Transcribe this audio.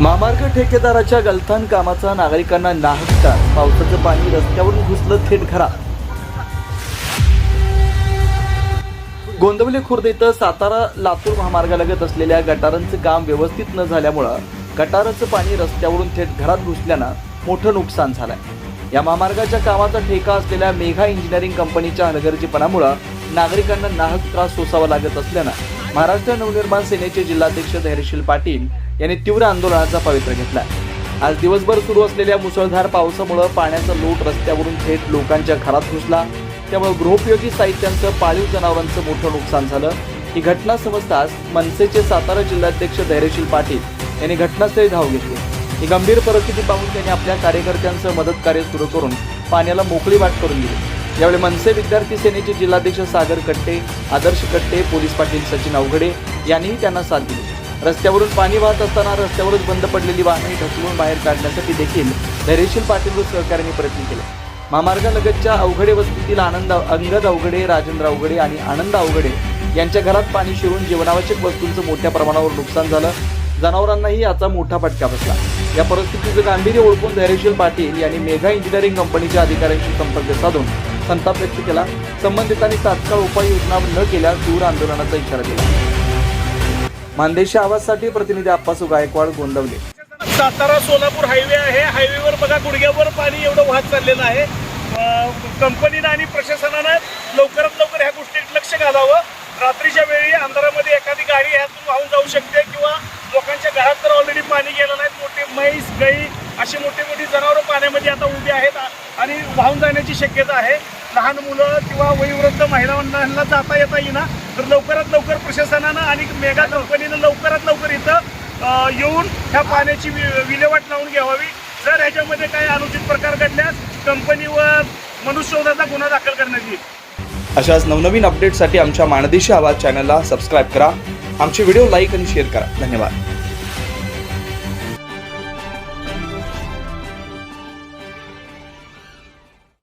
महामार्ग ठेकेदाराच्या गलथान कामाचा नागरिकांना नाहकता पावसाचं पाणी रस्त्यावरून घुसलं थेट घरात. गोंदवली खुर्द इथं सातारा लातूर महामार्गालगत असलेल्या गटारांचं काम व्यवस्थित न झाल्यामुळं गटाराचं पाणी रस्त्यावरून थेट घरात घुसल्यानं मोठं नुकसान झालंय. या महामार्गाच्या कामाचा ठेका असलेल्या मेघा इंजिनिअरिंग कंपनीच्या हलगर्जीपणामुळं नागरिकांना नाहक त्रास सोसावा लागत असल्यानं महाराष्ट्र नवनिर्माण सेनेचे जिल्हाध्यक्ष धैर्यशील पाटील यांनी तीव्र आंदोलनाचा पवित्रा घेतला. आज दिवसभर सुरू असलेल्या मुसळधार पावसामुळं पाण्याचा लोट रस्त्यावरून थेट लोकांच्या घरात घुसला. त्यामुळे गृहोपयोगी साहित्यांचं पाळीव जनावरांचं मोठं नुकसान झालं. ही घटना समजताच मनसेचे सातारा जिल्हाध्यक्ष धैर्यशील पाटील यांनी घटनास्थळी धाव घेतली. ही गंभीर परिस्थिती पाहून त्यांनी आपल्या कार्यकर्त्यांचं मदत कार्य सुरू करून पाण्याला मोकळी वाट करून दिली. यावेळी मनसे विद्यार्थी सेनेचे जिल्हाध्यक्ष सागर कट्टे आदर्श कट्टे पोलीस पाटील सचिन अवघडे यांनीही त्यांना साथ दिली. रस्त्यावरून पाणी वाहत असताना रस्त्यावरच बंद पडलेली वाहने ढकलून बाहेर काढण्यासाठी देखील धैर्यशील पाटील व सहकार्यांनी प्रयत्न केले. महामार्गालगतच्या अवघडे वस्तीतील आनंद अंगद अवघडे राजेंद्र अवघडे आणि आनंद अवघडे यांच्या घरात पाणी शिरून जीवनावश्यक वस्तूंचं मोठ्या प्रमाणावर नुकसान झालं. जनावरांनाही याचा मोठा फटका बसला. या परिस्थितीचं गांभीर्य ओळखून धैर्यशील पाटील यांनी मेघा इंजिनिअरिंग कंपनीच्या अधिकाऱ्यांशी संपर्क साधून संताप व्यक्त केला. संबंधितांनी तात्काळ उपाययोजना न केल्यास दूर आंदोलनाचा इशारा दिला. मानदेशी आवाजसाठी प्रतिनिधी आप्पासू गायकवाड गोंदवले. सातारा सोलापूर हायवे आहे. हायवेवर बघा गुडघ्यावर पाणी एवढं वाहत चाललेलं आहे. कंपनीनं आणि प्रशासनानं लवकरात लवकर ह्या गोष्टीत लक्ष घालावं. रात्रीच्या वेळी अंधारामध्ये एखादी गाडी ह्यातून वाहून जाऊ शकते किंवा लोकांच्या घरात तर ऑलरेडी पाणी गेलं नाही मोठे म्हैस गाई अशी मोठी मोठी जनावरं पाण्यामध्ये आता उभी आहेत आणि वाहून जाण्याची शक्यता आहे. लहान मुलं किंवा वयोवृद्ध महिलांना जाता येता येईना. तर लवकरात लवकर प्रशासनानं आणि मेगा कंपनीनं लवकरात लवकर इथं येऊन ह्या पाण्याची विल्हेवाट लावून घ्यावी जर ह्याच्यामध्ये काही अनुचित प्रकार घडल्यास कंपनीवर मनुष्यवधाचा गुन्हा दाखल करण्यात येईल. अशाच नवनवीन अपडेटसाठी आमच्या माणदेशी आवाज चॅनलला सबस्क्राईब करा. आमचे व्हिडिओ लाईक आणि शेअर करा. धन्यवाद.